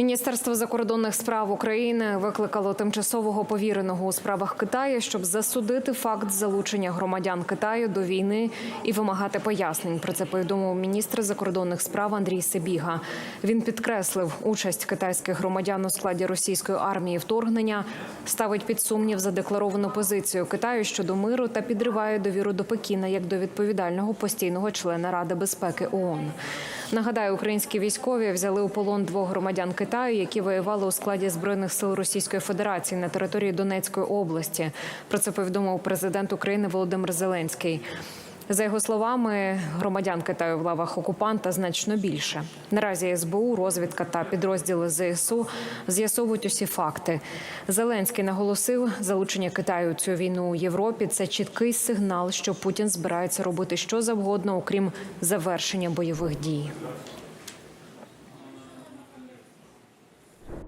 Міністерство закордонних справ України викликало тимчасового повіреного у справах Китаю, щоб засудити факт залучення громадян Китаю до війни і вимагати пояснень. Про це повідомив міністр закордонних справ Андрій Сибіга. Він підкреслив, участь китайських громадян у складі російської армії вторгнення ставить під сумнів задекларовану позицію Китаю щодо миру та підриває довіру до Пекіна як до відповідального постійного члена Ради безпеки ООН. Нагадаю, українські військові взяли у полон двох громадян Китаю, які воювали у складі збройних сил Російської Федерації на території Донецької області. Про це повідомив президент України Володимир Зеленський. За його словами, громадян Китаю в лавах окупанта значно більше. Наразі СБУ, розвідка та підрозділи ЗСУ з'ясовують усі факти. Зеленський наголосив, залучення Китаю цю війну у Європі це чіткий сигнал, що Путін збирається робити що завгодно, окрім завершення бойових дій.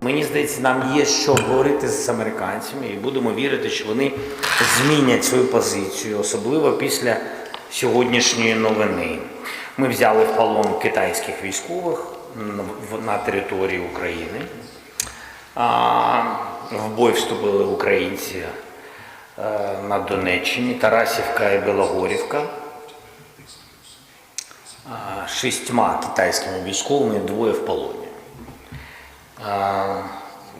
Мені здається, нам є що говорити з американцями, і будемо вірити, що вони змінять свою позицію, особливо після сьогоднішньої новини. Ми взяли в полон китайських військових на території України. В бой вступили українці е, на Донеччині, Тарасівка і Білогорівка. Шістьма китайськими військовими двоє в полоні.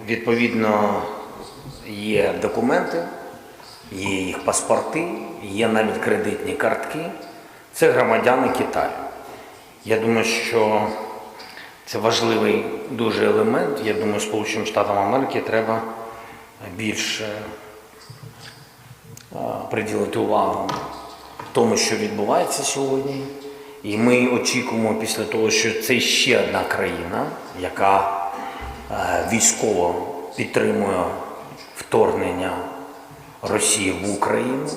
Відповідно, є документи, є їх паспорти, є навіть кредитні картки. Це громадяни Китаю. Я думаю, що це важливий дуже елемент. Я думаю, Сполученим Штатам Америки треба більше приділити увагу тому, що відбувається сьогодні. І ми очікуємо після того, що це ще одна країна, яка військово підтримує вторгнення Росії в Україну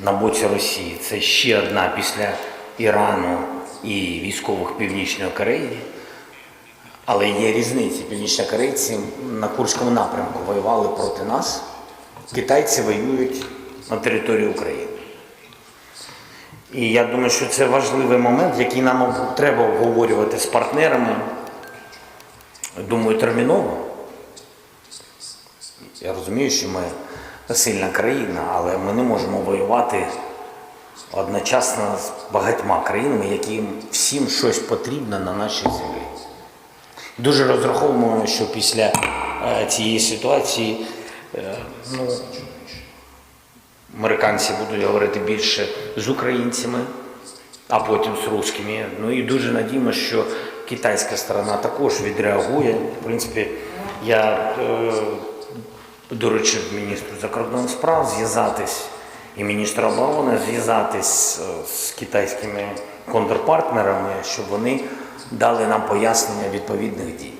на боці Росії. Це ще одна після Ірану і військових Північної Кореї. Але є різниці. Північнокорейці на Курському напрямку воювали проти нас. Китайці воюють на території України. І я думаю, що це важливий момент, який нам треба обговорювати з партнерами. Думаю, терміново. Я розумію, що ми сильна країна, але ми не можемо воювати одночасно з багатьма країнами, яким всім щось потрібно на нашій землі. Дуже розраховуємо, що після е, цієї ситуації е, ну, американці будуть говорити більше з українцями, а потім з русскими. Ну і дуже надіємо, що китайська сторона також відреагує. В принципі, я е, доручив міністру закордонних справ зв'язатись і міністру оборони зв'язатись е, з китайськими контрпартнерами, щоб вони дали нам пояснення відповідних дій.